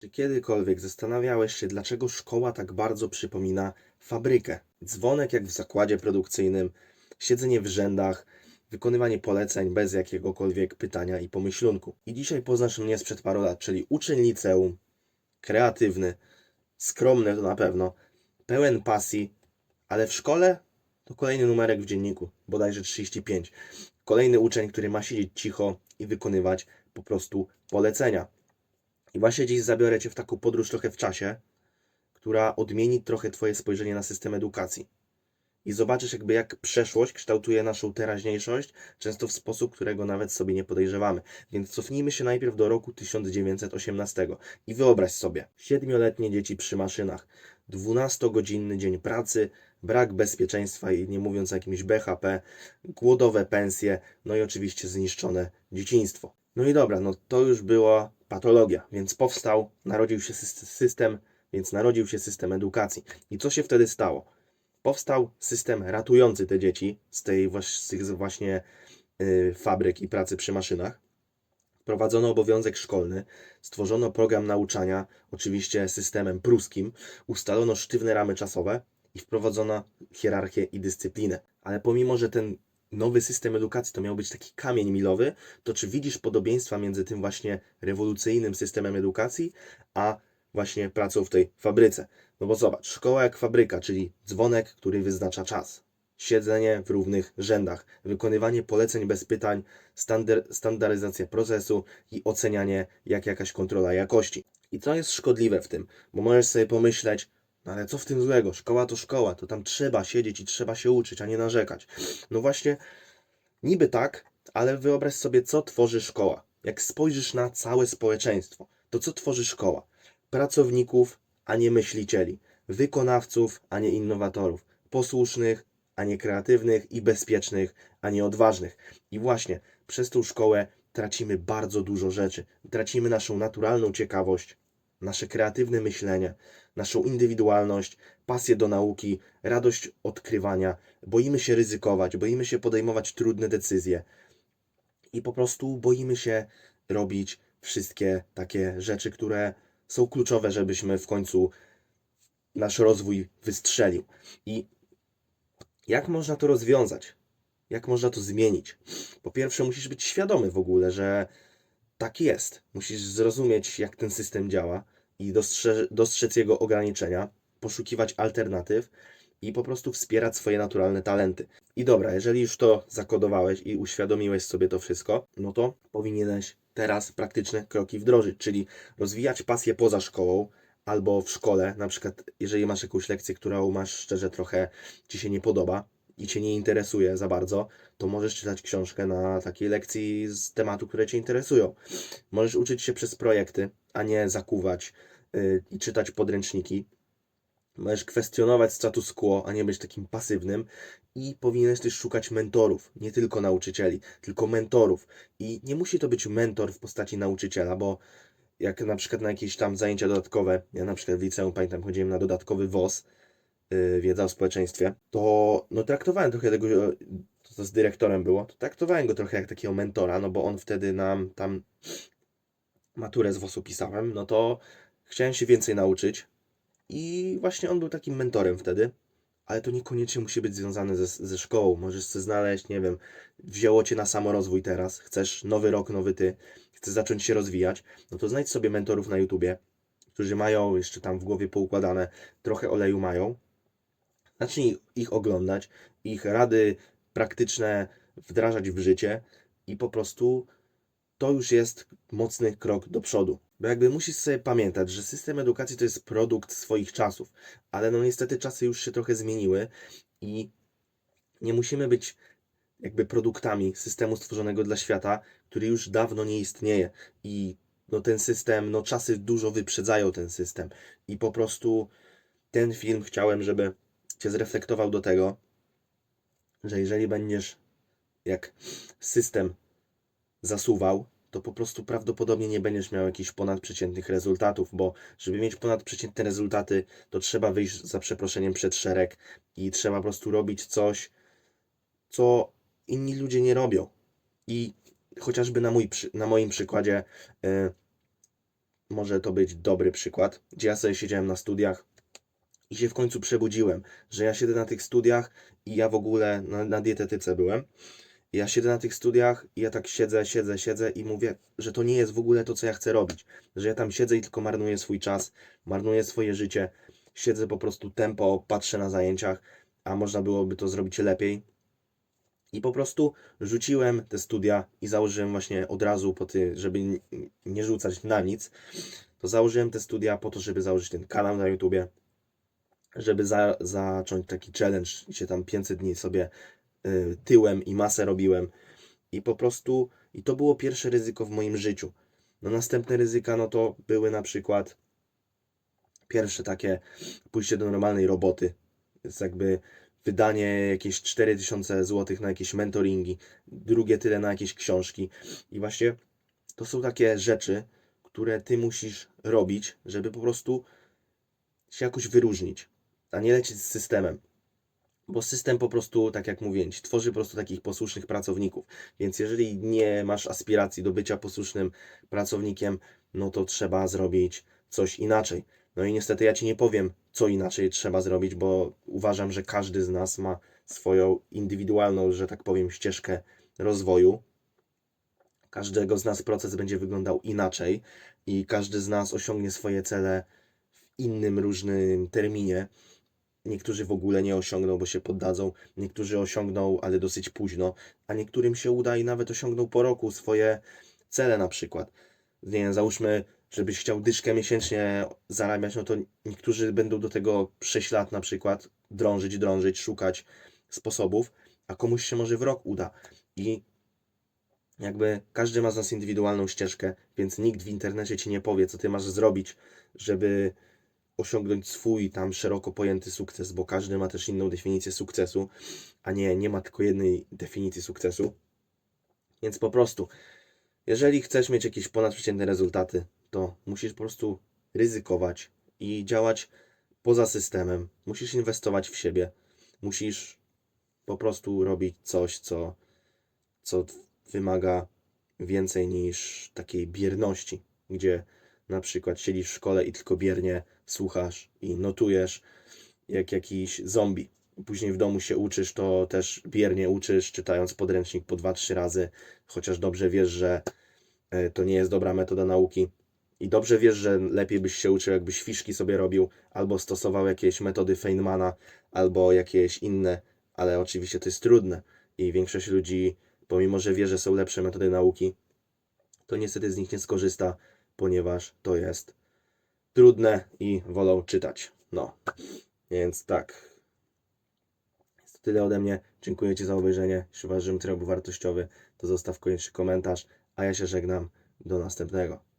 Czy kiedykolwiek zastanawiałeś się, dlaczego szkoła tak bardzo przypomina fabrykę? Dzwonek jak w zakładzie produkcyjnym, siedzenie w rzędach, wykonywanie poleceń bez jakiegokolwiek pytania i pomyślunku. I dzisiaj poznasz mnie sprzed paru lat, czyli uczeń liceum, kreatywny, skromny to na pewno, pełen pasji, ale w szkole to kolejny numerek w dzienniku, bodajże 35. Kolejny uczeń, który ma siedzieć cicho i wykonywać po prostu polecenia. I właśnie dziś zabiorę Cię w taką podróż trochę w czasie, która odmieni trochę Twoje spojrzenie na system edukacji. I zobaczysz jakby jak przeszłość kształtuje naszą teraźniejszość, często w sposób, którego nawet sobie nie podejrzewamy. Więc cofnijmy się najpierw do roku 1918 i wyobraź sobie, siedmioletnie dzieci przy maszynach, 12-godzinny dzień pracy, brak bezpieczeństwa i nie mówiąc o jakimś BHP, głodowe pensje, no i oczywiście zniszczone dzieciństwo. No i dobra, no to już była patologia, więc powstał, narodził się sys- system, więc narodził się system edukacji. I co się wtedy stało? Powstał system ratujący te dzieci z tej z tych właśnie y, fabryk i pracy przy maszynach. Wprowadzono obowiązek szkolny, stworzono program nauczania, oczywiście systemem pruskim, ustalono sztywne ramy czasowe i wprowadzono hierarchię i dyscyplinę. Ale pomimo, że ten nowy system edukacji to miał być taki kamień milowy, to czy widzisz podobieństwa między tym właśnie rewolucyjnym systemem edukacji, a właśnie pracą w tej fabryce? No bo zobacz, szkoła jak fabryka, czyli dzwonek, który wyznacza czas. Siedzenie w równych rzędach, wykonywanie poleceń bez pytań, standard, standaryzacja procesu i ocenianie jak jakaś kontrola jakości. I co jest szkodliwe w tym? Bo możesz sobie pomyśleć, ale co w tym złego? Szkoła to szkoła, to tam trzeba siedzieć i trzeba się uczyć, a nie narzekać. No właśnie, niby tak, ale wyobraź sobie, co tworzy szkoła. Jak spojrzysz na całe społeczeństwo, to co tworzy szkoła? Pracowników, a nie myślicieli, wykonawców, a nie innowatorów, posłusznych, a nie kreatywnych i bezpiecznych, a nie odważnych. I właśnie przez tą szkołę tracimy bardzo dużo rzeczy. Tracimy naszą naturalną ciekawość, nasze kreatywne myślenie, naszą indywidualność, pasję do nauki, radość odkrywania. Boimy się ryzykować, boimy się podejmować trudne decyzje i po prostu boimy się robić wszystkie takie rzeczy, które są kluczowe, żebyśmy w końcu nasz rozwój wystrzelił. I jak można to rozwiązać? Jak można to zmienić? Po pierwsze, musisz być świadomy w ogóle, że tak jest. Musisz zrozumieć, jak ten system działa i dostrze- dostrzec jego ograniczenia, poszukiwać alternatyw i po prostu wspierać swoje naturalne talenty. I dobra, jeżeli już to zakodowałeś i uświadomiłeś sobie to wszystko, no to powinieneś teraz praktyczne kroki wdrożyć, czyli rozwijać pasję poza szkołą albo w szkole, na przykład jeżeli masz jakąś lekcję, którą masz szczerze trochę ci się nie podoba i cię nie interesuje za bardzo, to możesz czytać książkę na takiej lekcji z tematu, które cię interesują. Możesz uczyć się przez projekty, a nie zakuwać yy, i czytać podręczniki. Możesz kwestionować status quo, a nie być takim pasywnym. I powinieneś też szukać mentorów, nie tylko nauczycieli, tylko mentorów. I nie musi to być mentor w postaci nauczyciela, bo jak na przykład na jakieś tam zajęcia dodatkowe, ja na przykład w liceum pamiętam chodziłem na dodatkowy WOS, wiedza o społeczeństwie, to no traktowałem trochę tego, to, to z dyrektorem było, to traktowałem go trochę jak takiego mentora, no bo on wtedy nam tam maturę z WOS-u pisałem, no to chciałem się więcej nauczyć i właśnie on był takim mentorem wtedy, ale to niekoniecznie musi być związane ze, ze szkołą. Możesz sobie znaleźć, nie wiem, wzięło cię na samorozwój teraz, chcesz nowy rok, nowy ty, chcesz zacząć się rozwijać, no to znajdź sobie mentorów na YouTubie, którzy mają jeszcze tam w głowie poukładane, trochę oleju mają. Zacznij ich oglądać, ich rady praktyczne wdrażać w życie i po prostu to już jest mocny krok do przodu. Bo jakby musisz sobie pamiętać, że system edukacji to jest produkt swoich czasów, ale no niestety czasy już się trochę zmieniły i nie musimy być jakby produktami systemu stworzonego dla świata, który już dawno nie istnieje. I no ten system, no czasy dużo wyprzedzają ten system. I po prostu ten film chciałem, żeby cię zreflektował do tego, że jeżeli będziesz jak system zasuwał, to po prostu prawdopodobnie nie będziesz miał jakichś ponadprzeciętnych rezultatów, bo żeby mieć ponadprzeciętne rezultaty, to trzeba wyjść za przeproszeniem przed szereg i trzeba po prostu robić coś, co inni ludzie nie robią. I chociażby na, mój, na moim przykładzie, y, może to być dobry przykład, gdzie ja sobie siedziałem na studiach i się w końcu przebudziłem, że ja siedzę na tych studiach i ja w ogóle na, na dietetyce byłem. Ja siedzę na tych studiach i ja tak siedzę, siedzę, siedzę i mówię, że to nie jest w ogóle to, co ja chcę robić. Że ja tam siedzę i tylko marnuję swój czas, marnuję swoje życie. Siedzę po prostu tempo, patrzę na zajęciach, a można byłoby to zrobić lepiej. I po prostu rzuciłem te studia i założyłem właśnie od razu po ty, żeby nie rzucać na nic, to założyłem te studia po to, żeby założyć ten kanał na YouTubie, żeby za, zacząć taki challenge, gdzie tam 500 dni sobie y, tyłem i masę robiłem. I po prostu, i to było pierwsze ryzyko w moim życiu. No następne ryzyka, no to były na przykład pierwsze takie pójście do normalnej roboty. Jest jakby wydanie jakieś 4000 zł na jakieś mentoringi, drugie tyle na jakieś książki. I właśnie to są takie rzeczy, które ty musisz robić, żeby po prostu się jakoś wyróżnić, a nie lecieć z systemem. Bo system po prostu, tak jak mówię, tworzy po prostu takich posłusznych pracowników. Więc jeżeli nie masz aspiracji do bycia posłusznym pracownikiem, no to trzeba zrobić coś inaczej. No i niestety ja ci nie powiem, co inaczej trzeba zrobić, bo uważam, że każdy z nas ma swoją indywidualną, że tak powiem, ścieżkę rozwoju. Każdego z nas proces będzie wyglądał inaczej i każdy z nas osiągnie swoje cele w innym, różnym terminie. Niektórzy w ogóle nie osiągną, bo się poddadzą, niektórzy osiągną, ale dosyć późno, a niektórym się uda i nawet osiągną po roku swoje cele na przykład. Nie wiem, załóżmy, żebyś chciał dyszkę miesięcznie zarabiać, no to niektórzy będą do tego 6 lat na przykład drążyć, drążyć, szukać sposobów, a komuś się może w rok uda. I jakby każdy ma z nas indywidualną ścieżkę, więc nikt w internecie ci nie powie, co ty masz zrobić, żeby osiągnąć swój tam szeroko pojęty sukces, bo każdy ma też inną definicję sukcesu, a nie, nie ma tylko jednej definicji sukcesu. Więc po prostu, jeżeli chcesz mieć jakieś ponadprzeciętne rezultaty, to musisz po prostu ryzykować i działać poza systemem. Musisz inwestować w siebie. Musisz po prostu robić coś, co, co wymaga więcej niż takiej bierności, gdzie na przykład siedzisz w szkole i tylko biernie słuchasz i notujesz jak jakiś zombie. Później w domu się uczysz, to też biernie uczysz, czytając podręcznik po 2-3 razy, chociaż dobrze wiesz, że e, to nie jest dobra metoda nauki. I dobrze wiesz, że lepiej byś się uczył, jakbyś fiszki sobie robił, albo stosował jakieś metody Feynmana, albo jakieś inne, ale oczywiście to jest trudne. I większość ludzi, pomimo że wie, że są lepsze metody nauki, to niestety z nich nie skorzysta, ponieważ to jest trudne i wolą czytać. No, więc tak. Jest to tyle ode mnie. Dziękuję Ci za obejrzenie. Jeśli uważasz, że materiał był wartościowy, to zostaw koniecznie komentarz, a ja się żegnam. Do następnego.